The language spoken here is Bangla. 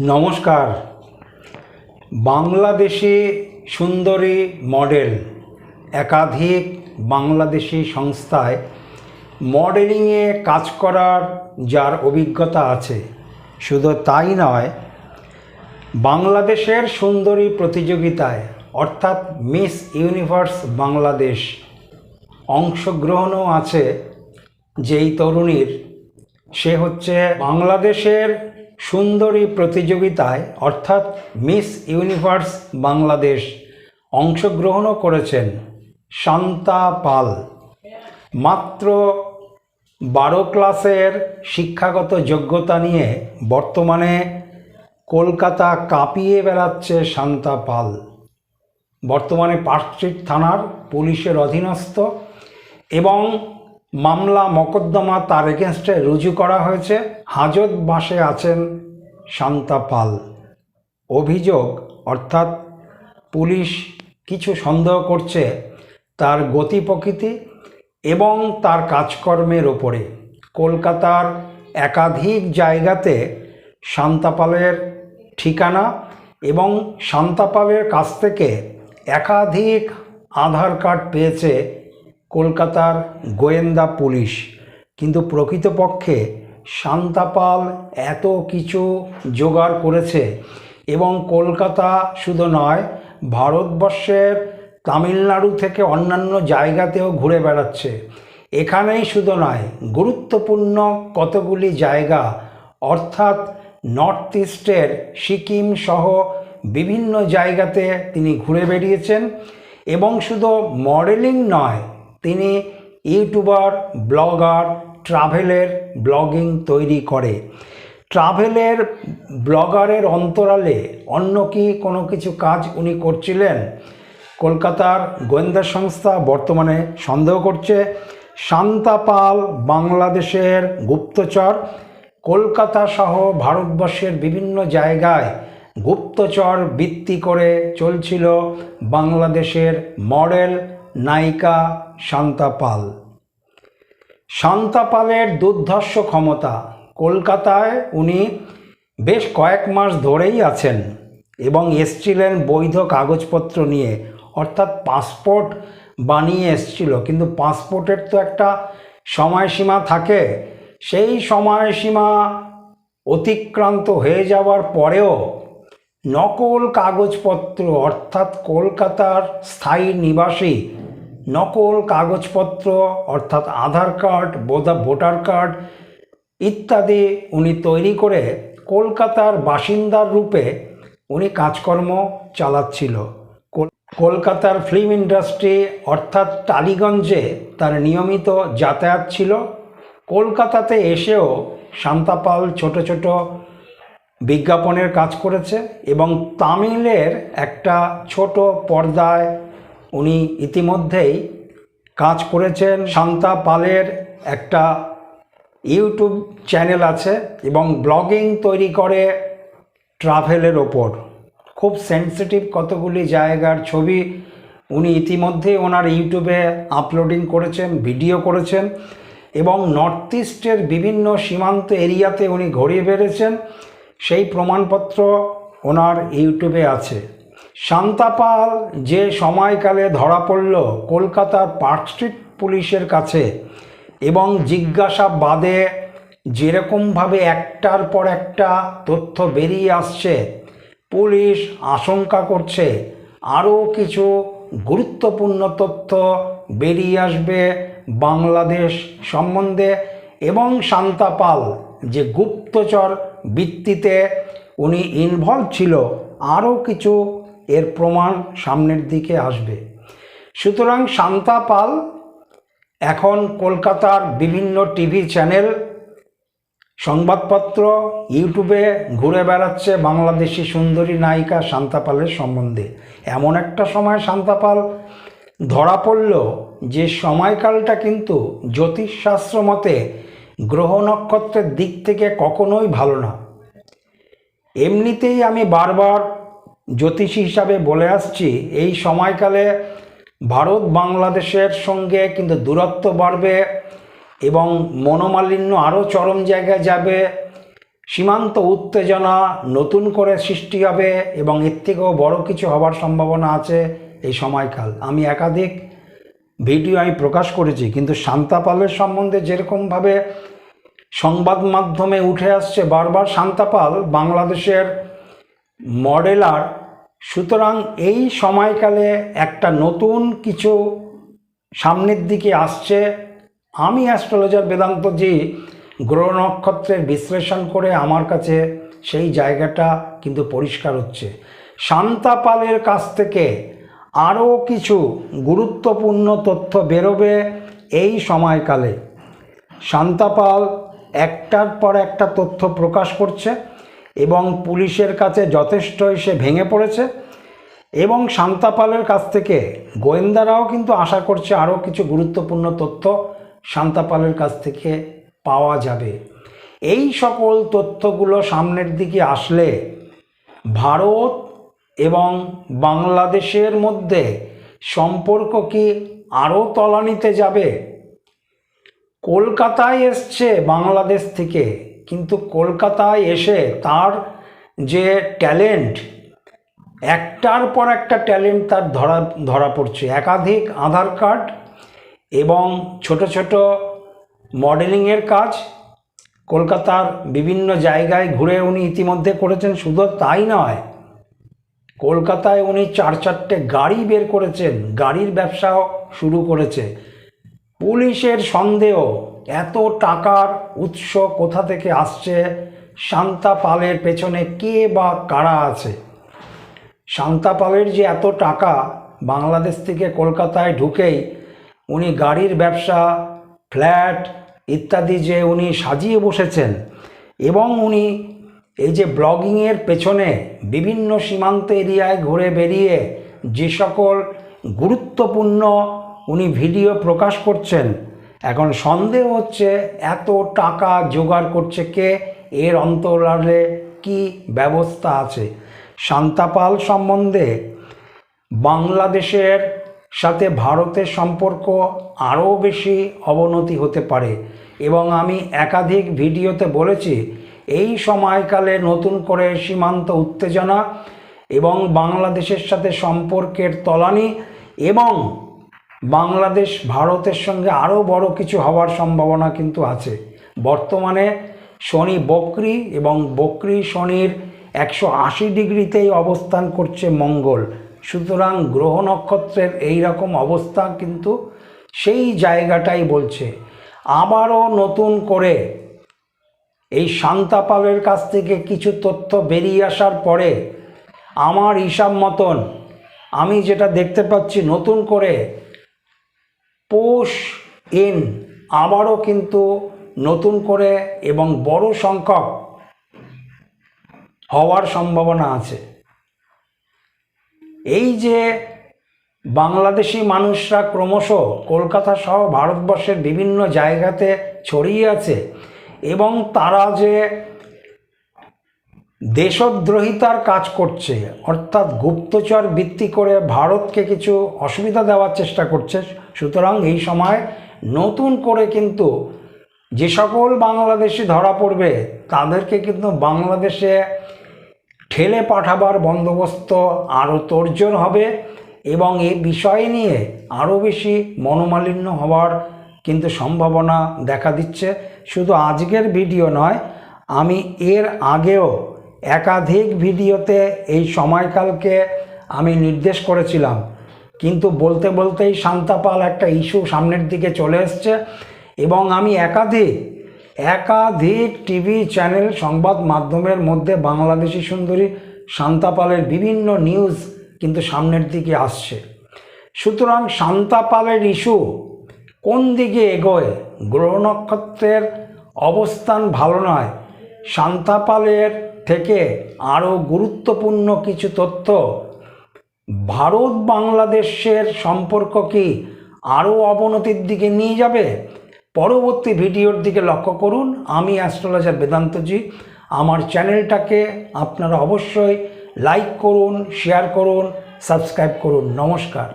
নমস্কার। বাংলাদেশি সুন্দরী মডেল, একাধিক বাংলাদেশি সংস্থায় মডেলিংয়ে কাজ করার যার অভিজ্ঞতা আছে, শুধু তাই নয়, বাংলাদেশের সুন্দরী প্রতিযোগিতায়, অর্থাৎ মিস ইউনিভার্স বাংলাদেশ, অংশগ্রহণও আছে যেই তরুণীর। সে হচ্ছে বাংলাদেশের সুন্দরী প্রতিযোগিতায়, অর্থাৎ মিস ইউনিভার্স বাংলাদেশ অংশগ্রহণও করেছেন শান্তা পাল। মাত্র বারো ক্লাসের শিক্ষাগত যোগ্যতা নিয়ে বর্তমানে কলকাতা কাঁপিয়ে বেড়াচ্ছে শান্তা পাল। বর্তমানে পার্কস্ট্রিট থানার পুলিশের অধীনস্থ এবং মামলা মকদ্দমা তার এগেনস্টে রুজু করা হয়েছে। হাজত বাসে আছেন শান্তা পাল। অভিযোগ, অর্থাৎ পুলিশ কিছু সন্দেহ করছে তার গতি প্রকৃতি এবং তার কাজকর্মের ওপরে কলকাতার একাধিক জায়গাতে শান্তাপালের ঠিকানা এবং শান্তাপালের কাছ থেকে একাধিক আধার কার্ড পেয়েছে কলকাতার গোয়েন্দা পুলিশ। কিন্তু প্রকৃতপক্ষে শান্তাপাল এত কিছু জোগাড় করেছে এবং কলকাতা শুধু নয়, ভারতবর্ষের তামিলনাড়ু থেকে অন্যান্য জায়গাতেও ঘুরে বেড়াচ্ছে। এখানেই শুধু নয়, গুরুত্বপূর্ণ কতগুলি জায়গা, অর্থাৎ নর্থ ইস্টের সিকিম সহ বিভিন্ন জায়গাতে তিনি ঘুরে বেরিয়েছেন এবং শুধু মডেলিং নয় তিনি ইউটিউবার, ব্লগার, ট্রাভেলের ব্লগিং তৈরি করে। ট্রাভেলের ব্লগারের অন্তরালে অন্য কি কোনো কিছু কাজ উনি করছিলেন? কলকাতার গোয়েন্দা সংস্থা বর্তমানে সন্দেহ করছে। শান্তা পাল, বাংলাদেশের গুপ্তচর। কলকাতা সহ ভারতবর্ষের বিভিন্ন জায়গায় গুপ্তচর বৃত্তি করে চলছিল বাংলাদেশের মডেল, নায়িকা শান্তা পাল শান্তা পালের দুর্ধর্ষ ক্ষমতা কলকাতায় উনি বেশ কয়েক মাস ধরেই আছেন এবং এসছিলেন বৈধ কাগজপত্র নিয়ে, অর্থাৎ পাসপোর্ট বানিয়ে এসছিল। কিন্তু পাসপোর্টের তো একটা সময়সীমা থাকে। সেই সময়সীমা অতিক্রান্ত হয়ে যাওয়ার পরেও নকল কাগজপত্র, অর্থাৎ কলকাতার স্থায়ী নিবাসী নকল, কাগজপত্র, অর্থাৎ আধার কার্ড, বোধা ভোটার কার্ড ইত্যাদি উনি তৈরি করে কলকাতার বাসিন্দার রূপে উনি কাজকর্ম চালাচ্ছিল। কলকাতার ফিল্ম ইন্ডাস্ট্রি, অর্থাৎ টালিগঞ্জে তার নিয়মিত যাতায়াত ছিল। কলকাতাতে এসেও শান্তাপাল ছোট ছোট বিজ্ঞাপনের কাজ করেছে এবং তামিলের একটা ছোট পর্দায় উনি ইতিমধ্যেই কাজ করেছেন শান্তা পালের একটা ইউটিউব চ্যানেল আছে এবং ব্লগিং তৈরি করে ট্রাভেলের ওপর। খুব সেন্সিটিভ কতগুলি জায়গার ছবি উনি ইতিমধ্যেই ওনার ইউটিউবে আপলোডিং করেছেন ভিডিও করেছেন এবং নর্থ ইস্টের বিভিন্ন সীমান্ত এরিয়াতে উনি ঘুরিয়ে বেড়েছেন। সেই প্রমাণপত্র ওনার ইউটিউবে আছে। শান্তাপাল যে সময়কালে ধরা পড়ল কলকাতার পার্ক স্ট্রিট পুলিশের কাছে এবং জিজ্ঞাসাবাদে যেরকমভাবে একটার পর একটা তথ্য বেরিয়ে আসছে, পুলিশ আশঙ্কা করছে আরও কিছু গুরুত্বপূর্ণ তথ্য বেরিয়ে আসবে বাংলাদেশ সম্বন্ধে এবং শান্তাপাল যে গুপ্তচর বৃত্তিতে উনি ইনভলভ ছিল, আরও কিছু এর প্রমাণ সামনের দিকে আসবে। সুতরাং শান্তা পাল এখন কলকাতার বিভিন্ন টিভি চ্যানেল, সংবাদপত্র, ইউটিউবে ঘুরে বেড়াচ্ছে বাংলাদেশি সুন্দরী নায়িকা শান্তাপালের সম্বন্ধে। এমন একটা সময় শান্তাপাল ধরা পড়ল যে সময়কালটা কিন্তু জ্যোতিষশাস্ত্র মতে গ্রহ নক্ষত্রের দিক থেকে কখনোই ভালো না। এমনিতেই আমি বারবার জ্যোতিষী হিসাবে বলে আসছি, এই সময়কালে ভারত বাংলাদেশের সঙ্গে কিন্তু দূরত্ব বাড়বে এবং মনোমালিন্য আরও চরম জায়গায় যাবে, সীমান্ত উত্তেজনা নতুন করে সৃষ্টি হবে এবং এর থেকেও বড় কিছু হবার সম্ভাবনা আছে এই সময়কাল। আমি একাধিক ভিডিও আমি প্রকাশ করেছি, কিন্তু শান্তাপালের সম্বন্ধে যেরকমভাবে সংবাদ মাধ্যমে উঠে আসছে, বারবার শান্তাপাল বাংলাদেশের মডেলার, সুতরাং এই সময়কালে একটা নতুন কিছু সামনের দিকে আসছে। আমি অ্যাস্ট্রোলজার বেদান্তজি গ্রহ নক্ষত্রের বিশ্লেষণ করে আমার কাছে সেই জায়গাটা কিন্তু পরিষ্কার হচ্ছে। শান্তাপালের কাছ থেকে আরও কিছু গুরুত্বপূর্ণ তথ্য বেরোবে এই সময়কালে। শান্তাপাল একটার পর একটা তথ্য প্রকাশ করছে। এবং পুলিশের কাছে যথেষ্ট সে ভেঙে পড়েছে। এবং শান্তাপালের কাছ থেকে গোয়েন্দারাও কিন্তু আশা করছে আরও কিছু গুরুত্বপূর্ণ তথ্য শান্তাপালের কাছ থেকে পাওয়া যাবে। এই সকল তথ্যগুলো সামনের দিকে আসলে ভারত এবং বাংলাদেশের মধ্যে সম্পর্ক কি আরও তলানিতে যাবে? কলকাতায় এসছে বাংলাদেশ থেকে কিন্তু কলকাতায় এসে তার যে ট্যালেন্ট, একটার পর একটা ট্যালেন্ট তার ধরা ধরা পড়ছে। একাধিক আধার কার্ড এবং ছোট ছোট মডেলিংয়ের কাজ কলকাতার বিভিন্ন জায়গায় ঘুরে উনি ইতিমধ্যে করেছেন। শুধু তাই নয়, কলকাতায় উনি চার চারটে গাড়ি বের করেছেন। গাড়ির ব্যবসাও শুরু করেছে। পুলিশের সন্দেহ এত টাকার উৎস কোথা থেকে আসছে? শান্তা পালের পেছনে কে বা কারা আছে? শান্তা পালের যে এত টাকা বাংলাদেশ থেকে কলকাতায় ঢুকেই উনি গাড়ির ব্যবসা, ফ্ল্যাট ইত্যাদি যে উনি সাজিয়ে বসেছেন এবং উনি এই যে ব্লগিংয়ের পেছনে বিভিন্ন সীমান্ত এরিয়ায় ঘুরে বেরিয়ে যে সকল গুরুত্বপূর্ণ উনি ভিডিও প্রকাশ করছেন এখন সন্দেহ হচ্ছে এত টাকা জোগাড় করছে কে? এর অন্তরালে কি ব্যবস্থা আছে? শান্তাপাল সম্বন্ধে বাংলাদেশের সাথে ভারতের সম্পর্ক আরও বেশি অবনতি হতে পারে। এবং আমি একাধিক ভিডিওতে বলেছি, এই সময়কালে নতুন করে সীমান্ত উত্তেজনা এবং বাংলাদেশের সাথে সম্পর্কের তলানি এবং বাংলাদেশ, ভারতের সঙ্গে আরও বড় কিছু হওয়ার সম্ভাবনা কিন্তু আছে। বর্তমানে শনি বক্রি এবং বক্রি শনির একশো আশি ডিগ্রিতেই অবস্থান করছে মঙ্গল। সুতরাং গ্রহ নক্ষত্রের এই রকম অবস্থা কিন্তু সেই জায়গাটাই বলছে। আবারও নতুন করে এই শান্তাপালের কাছ থেকে কিছু তথ্য বেরিয়ে আসার পরে আমার হিসাব মতন আমি যেটা দেখতে পাচ্ছি, নতুন করে পোষ ইন, আবারও কিন্তু নতুন করে এবং বড় সংখ্যক হওয়ার সম্ভাবনা আছে। এই যে বাংলাদেশি মানুষরা ক্রমশ কলকাতা সহ ভারতবর্ষের বিভিন্ন জায়গাতে ছড়িয়ে আছে এবং তারা যে দেশদ্রোহিতার কাজ করছে, অর্থাৎ গুপ্তচর ভিত্তি করে ভারতকে কিছু অসুবিধা দেওয়ার চেষ্টা করছে। সুতরাং এই সময় নতুন করে কিন্তু যে সকল বাংলাদেশি ধরা পড়বে, তাদেরকে কিন্তু বাংলাদেশে ঠেলে পাঠাবার বন্দোবস্ত আরও তোড়জোড় হবে এবং এই বিষয় নিয়ে আরও বেশি মনোমালিন্য হওয়ার কিন্তু সম্ভাবনা দেখা দিচ্ছে। শুধু আজকের ভিডিও নয়, আমি এর আগেও একাধিক ভিডিওতে এই সময়কালকে আমি নির্দেশ করেছিলাম। কিন্তু বলতে বলতেই শান্তাপাল একটা ইস্যু সামনের দিকে চলে এসছে এবং আমি একাধিক একাধিক টিভি চ্যানেল সংবাদ মাধ্যমের মধ্যে বাংলাদেশি সুন্দরী শান্তাপালের বিভিন্ন নিউজ কিন্তু সামনের দিকে আসছে। সুতরাং শান্তাপালের ইস্যু কোন দিকে এগোয়, গ্রহ নক্ষত্রের অবস্থান ভালো নয়, শান্তাপালের থেকে আরও গুরুত্বপূর্ণ কিছু তথ্য। ভারত বাংলাদেশের সম্পর্ক কি আরও অবনতির দিকে নিয়ে যাবে? পরবর্তী ভিডিওর দিকে লক্ষ্য করুন। আমি অ্যাস্ট্রোলজার বেদান্তজি। আমার চ্যানেলটাকে আপনারা অবশ্যই লাইক করুন, শেয়ার করুন, সাবস্ক্রাইব করুন। নমস্কার।